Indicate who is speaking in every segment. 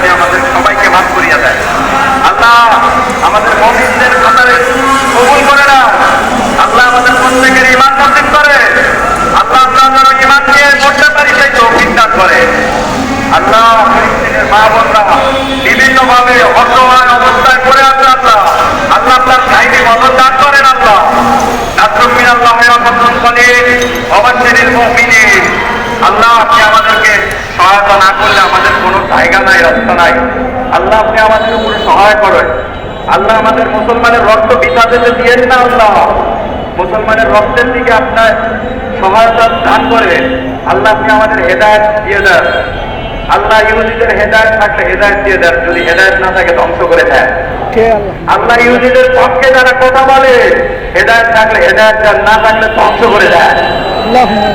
Speaker 1: আপনি আমাদের সবাইকে মাফ করিয়া দেন। আল্লাহ আমাদের মমিনদের খাতারে কবুল করে না আল্লাহ আমাদের প্রত্যেকের ইমান নসিব করে। আল্লাহ আল্লাহ যারা ইমান নিয়ে করতে পারি সেই তৌফিক দান করে। আল্লাহ, মা বোনরা, বিভিন্নভাবে অসহায় অবস্থায় পড়ে আছে আল্লাহ আল্লাহ আপনার সাইডে মদত দান করেন আল্লাহ নাসরুম মিনাল্লাহ ওয়া ফাতহুন করিম ওয়াবাশশিরিল মুমিনিন আল্লাহ আপনি আমাদেরকে সহায়তা না করলে আমাদের কোনো জায়গা নাই রাস্তা নাই। আল্লাহ আপনি আমাদের উপরে সহায় করেন। আল্লাহ আমাদের মুসলমানের রক্ত যেতে দিয়েন না আল্লাহ। মুসলমানের রক্তের দিকে আপনার সহায়তা দান করে আল্লাহ আপনি আমাদের হেদায়ত দিয়ে দেন। আল্লাহ ইহুদিদের হেদায়ত থাকলে হেদায়ত দিয়ে দেন যদি হেদায়ত না থাকে ধ্বংস করে দেন। আল্লাহ? ইহুদিদের পক্ষে যারা কথা বলে হেদায়ত থাকলে হেদায়ত দেন না থাকলে ধ্বংস করে দেন।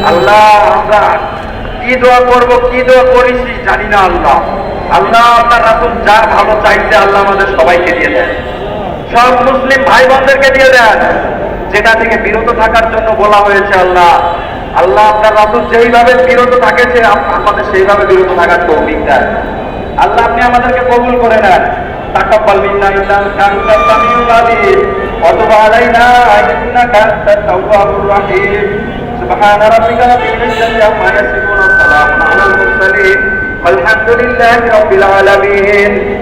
Speaker 1: আল্লাহ আমরা কি দোয়া করব, কি দোয়া করেছি জানি না আল্লাহ। আল্লাহ আপনার রাসুল যা ভালো চাইতে আল্লাহ আমাদের সবাইকে দিয়ে দেন। সব মুসলিম ভাই বোনদেরকে দিয়ে দেন। যেটা থেকে বিরত থাকার জন্য বলা হয়েছে আল্লাহ। আল্লাহ, আপনার রাসুল যেইভাবে বিরত থাকেছে আমাদের সেইভাবে বিরত থাকার তৌফিক দেন। আল্লাহ, আপনি আমাদেরকে কবুল করে নেন। তাকাব্বাল سبحان ربك رب العزة عما يصفون وسلام على المرسلين والحمد لله رب العالمين.